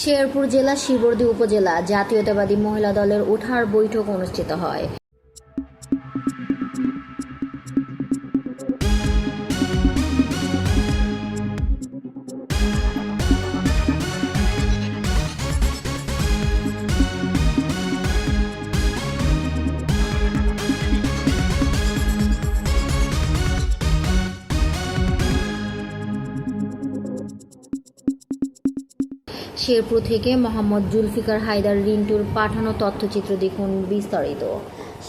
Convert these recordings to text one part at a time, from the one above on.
শেরপুর জেলা শিবর্দী উপজেলা জাতীয়তাবাদী মহিলা দলের ওঠার বৈঠক অনুষ্ঠিত হয়। শেরপুর থেকে মোহাম্মদ জুলফিকার হায়দার রিন্টুর পাঠানো তথ্যচিত্র দেখুন বিস্তারিত।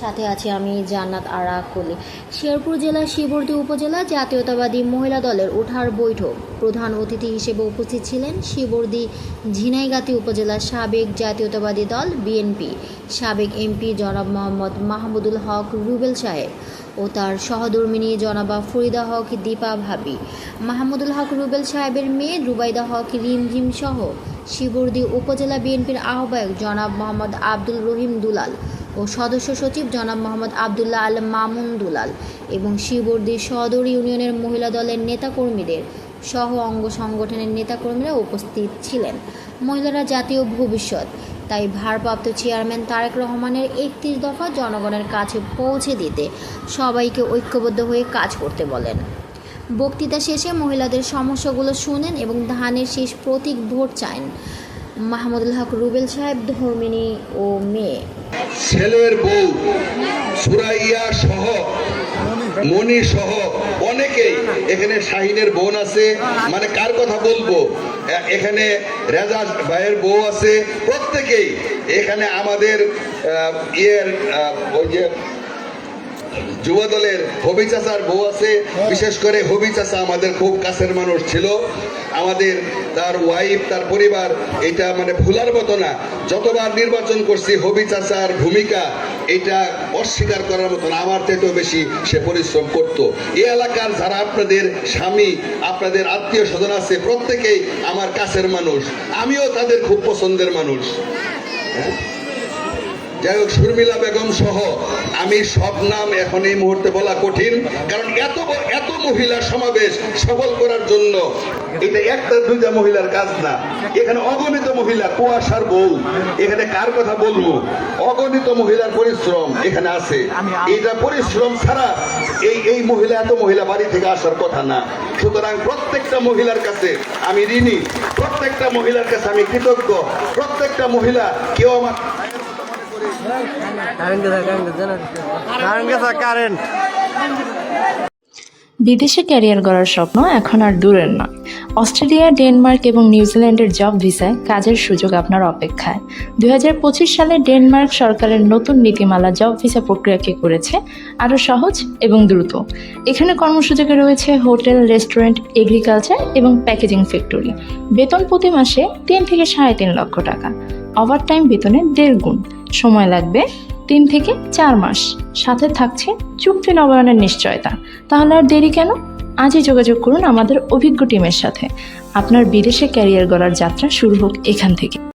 সাথে আছে আমি জান্নাত আরা কলি শেরপুর জেলার শিবর্দী উপজেলা জাতীয়তাবাদী মহিলা দলের ওঠার বৈঠক। প্রধান অতিথি হিসেবে উপস্থিত ছিলেন শিবর্দী ঝিনাইগাতি উপজেলার সাবেক জাতীয়তাবাদী দল বিএনপি। সাবেক এমপি জনাব মোহাম্মদ মাহমুদুল হক রুবেল সাহেব ও তার সহধর্মিনী জনাবা ফরিদা হক দীপা ভাবি। মাহমুদুল হক রুবেল সাহেবের মেয়ে রুবাইদা হক রিমঝিম সহ শিবর্দী উপজেলা বিএনপির আহ্বায়ক জনাব মোহাম্মদ আব্দুল রহিম দুলাল ও সদস্য সচিব জনাব মোহাম্মদ আবদুল্লাহ আল মামুন দুলাল এবং শিবর্দী সদর ইউনিয়নের মহিলা দলের নেতাকর্মীদের সহ অঙ্গ সংগঠনের নেতাকর্মীরা উপস্থিত ছিলেন। মহিলারা জাতীয় ভবিষ্যৎ, তাই ভারপ্রাপ্ত চেয়ারম্যান তারেক রহমানের একত্রিশ দফা জনগণের কাছে পৌঁছে দিতে সবাইকে ঐক্যবদ্ধ হয়ে কাজ করতে বলেন। বক্তৃতা শেষে মহিলাদের সমস্যাগুলো শুনেন এবং ধানের শেষ প্রতীক ভোট চান। মাহমুদুল হক রুবেল সাহেব, ধর্মিনী ও মেয়ে। ছেলের বউ, সুরাইয়া সহ মনি সহ অনেকেই এখানে শাহিনের বোন আছে। মানে কার কথা বলব? এখানে রেজা ভাইয়ের বউ আছে। প্রত্যেকেই এখানে আমাদের ইয়ের ওই যে যুব দলের হবি চাচার বউ আছে। বিশেষ করে হবি চাচা আমাদের খুব কাছের মানুষ ছিল। আমাদের তার ওয়াইফ তার পরিবার, এটা মানে ভুলার মতো না। যতবার নির্বাচন করছি, হবি চাচার ভূমিকা এটা অস্বীকার করার মতো না। আমার থেকেও বেশি সে পরিশ্রম করত। এই এলাকার যারা আপনাদের স্বামী, আপনাদের আত্মীয় স্বজন আছে, প্রত্যেকেই আমার কাছের মানুষ। আমিও তাদের খুব পছন্দের মানুষ। হ্যাঁ যাই হোক শর্মিলা বেগম সহ আমি সব নাম এখন এই মুহূর্তে বলা কঠিন, কারণ এত এত মহিলা সমাবেশ সফল করার জন্য এটা একটা দুইটা মহিলার কাজ না। এখানে অগণিত মহিলা, কুয়াশার বউ, এখানে কার কথা বলব? অগণিত মহিলার পরিশ্রম এখানে আছে। এটা পরিশ্রম ছাড়া এই এই মহিলা, এত মহিলা বাড়ি থেকে আসার কথা না। সুতরাং প্রত্যেকটা মহিলার কাছে আমি ঋণী, প্রত্যেকটা মহিলার কাছে আমি কৃতজ্ঞ, প্রত্যেকটা মহিলা কেউ আমার বিদেশে ক্যারিয়ার গড়ার স্বপ্ন এখন আর দূরের নয় অস্ট্রেলিয়া, ডেনমার্ক এবং নিউজিল্যান্ডের জব ভিসায় কাজের সুযোগ আপনার অপেক্ষায়। দুই সালে ডেনমার্ক সরকারের নতুন নীতিমালা জব ভিসা প্রক্রিয়াকে করেছে আরও সহজ এবং দ্রুত। এখানে কর্মসূচিকে রয়েছে হোটেল, রেস্টুরেন্ট, এগ্রিকালচার এবং প্যাকেজিং ফ্যাক্টরি। বেতন প্রতি মাসে তিন থেকে সাড়ে তিন লক্ষ টাকা। ওভারটাইম বেতনে দেড় গুণ। সময় লাগবে তিন থেকে চার মাস। সাথে থাকছে চুক্তি নবায়নের নিশ্চয়তা। তাহলে আর দেরি কেন? আজই যোগাযোগ করুন আমাদের অভিজ্ঞ টিমের সাথে। আপনার বিদেশে ক্যারিয়ার গড়ার যাত্রা শুরু হোক এখান থেকে।